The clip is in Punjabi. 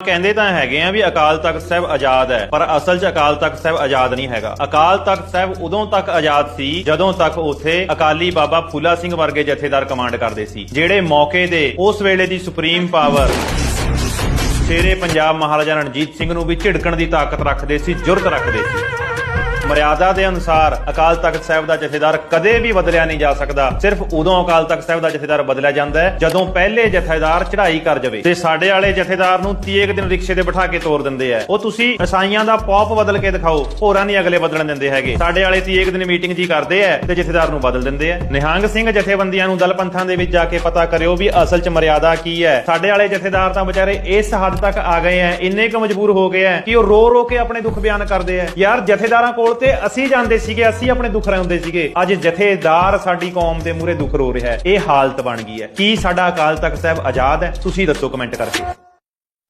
ਕਹਿੰਦੇ ਤਾਂ ਹੈਗੇ ਆ ਵੀ ਅਕਾਲ ਤਖਤ ਸਾਹਿਬ ਆਜ਼ਾਦ ਹੈ, ਪਰ ਅਸਲ 'ਚ ਅਕਾਲ ਤਖਤ ਸਾਹਿਬ ਆਜ਼ਾਦ ਨਹੀਂ ਹੈਗਾ। ਅਕਾਲ ਤਖਤ ਸਾਹਿਬ ਉਦੋਂ ਤੱਕ ਆਜ਼ਾਦ ਸੀ ਜਦੋਂ ਤੱਕ ਉੱਥੇ ਅਕਾਲੀ ਬਾਬਾ ਫੂਲਾ ਸਿੰਘ ਵਰਗੇ ਜਥੇਦਾਰ ਕਮਾਂਡ ਕਰਦੇ ਸੀ, ਜਿਹੜੇ ਮੌਕੇ ਦੇ ਉਸ ਵੇਲੇ ਦੀ ਸੁਪਰੀਮ ਪਾਵਰ ਸ਼ੇਰੇ ਪੰਜਾਬ ਮਹਾਰਾਜਾ ਰਣਜੀਤ ਸਿੰਘ ਨੂੰ ਵੀ ਝਿੜਕਣ ਦੀ ਤਾਕਤ ਰੱਖਦੇ ਸੀ, ਜੁਰਤ ਰੱਖਦੇ ਸੀ। ਮਰਿਆਦਾ ਦੇ ਅਨੁਸਾਰ ਅਕਾਲ ਤਖਤ ਸਾਹਿਬ ਦਾ ਜਥੇਦਾਰ ਕਦੇ ਵੀ ਬਦਲਿਆ ਨਹੀਂ ਜਾ ਸਕਦਾ। ਸਿਰਫ ਉਦੋਂ ਅਕਾਲ ਤਖਤ ਸਾਹਿਬ ਦਾ ਜਥੇਦਾਰ ਬਦਲਿਆ ਜਾਂਦਾ ਹੈ, ਜਦੋਂ ਪਹਿਲੇ ਜਥੇਦਾਰ ਚੜ੍ਹਾਈ ਕਰ ਜਾਵੇ। ਤੇ ਸਾਡੇ ਵਾਲੇ ਜਥੇਦਾਰ ਨੂੰ 30 ਦਿਨ ਰਿਕਸ਼ੇ ਤੇ ਬਿਠਾ ਕੇ ਤੋਰ ਦਿੰਦੇ ਆ। ਉਹ ਤੁਸੀਂ ਈਸਾਈਆਂ ਦਾ ਪੌਪ ਬਦਲ ਕੇ ਦਿਖਾਓ, ਹੋਰਾਂ ਨਹੀਂ ਅਗਲੇ ਬਦਲਣ ਦਿੰਦੇ ਹੈਗੇ। ਸਾਡੇ ਵਾਲੇ 30 ਦਿਨ ਮੀਟਿੰਗ ਜੀ ਕਰਦੇ ਆ ਤੇ ਜਥੇਦਾਰ ਨੂੰ ਬਦਲ ਦਿੰਦੇ ਆ। ਨਿਹੰਗ ਸਿੰਘ ਜਥੇਬੰਦੀਆਂ ਨੂੰ ਦਲ ਪੰਥਾਂ ਦੇ ਵਿੱਚ ਜਾ ਕੇ ਪਤਾ ਕਰਿਓ ਵੀ ਅਸਲ 'ਚ ਮਰਿਆਦਾ ਕੀ ਹੈ। ਸਾਡੇ ਵਾਲੇ ਜਥੇਦਾਰ ਤਾਂ ਵਿਚਾਰੇ ਇਸ ਹੱਦ ਤੱਕ ਆ ਗਏ ਆ, ਇੰਨੇ ਕੁ ਮਜਬੂਰ ਹੋ ਗਏ ਆ ਕਿ ਉਹ ਰੋ ਰੋ ਕੇ ਆਪਣੇ ਦੁੱਖ ਬਿਆਨ ਕਰਦੇ ਆ। ਯਾਰ ਜਥੇਦਾਰਾਂ ਕੋਲ ਤੇ ਅਸੀਂ ਜਾਂਦੇ ਸੀਗੇ, ਅਸੀਂ ਆਪਣੇ ਦੁੱਖ ਰਹਿੰਦੇ ਸੀਗੇ। ਅੱਜ ਜਥੇਦਾਰ ਸਾਡੀ ਕੌਮ ਦੇ ਮੂਰੇ ਦੁੱਖ ਰੋ ਰਿਹਾ ਹੈ। ਇਹ ਹਾਲਤ ਬਣ ਗਈ ਹੈ। ਕੀ ਸਾਡਾ ਅਕਾਲ ਤਖਤ ਸਾਹਿਬ ਆਜ਼ਾਦ ਹੈ? ਤੁਸੀਂ ਦੱਸੋ, ਕਮੈਂਟ ਕਰਕੇ।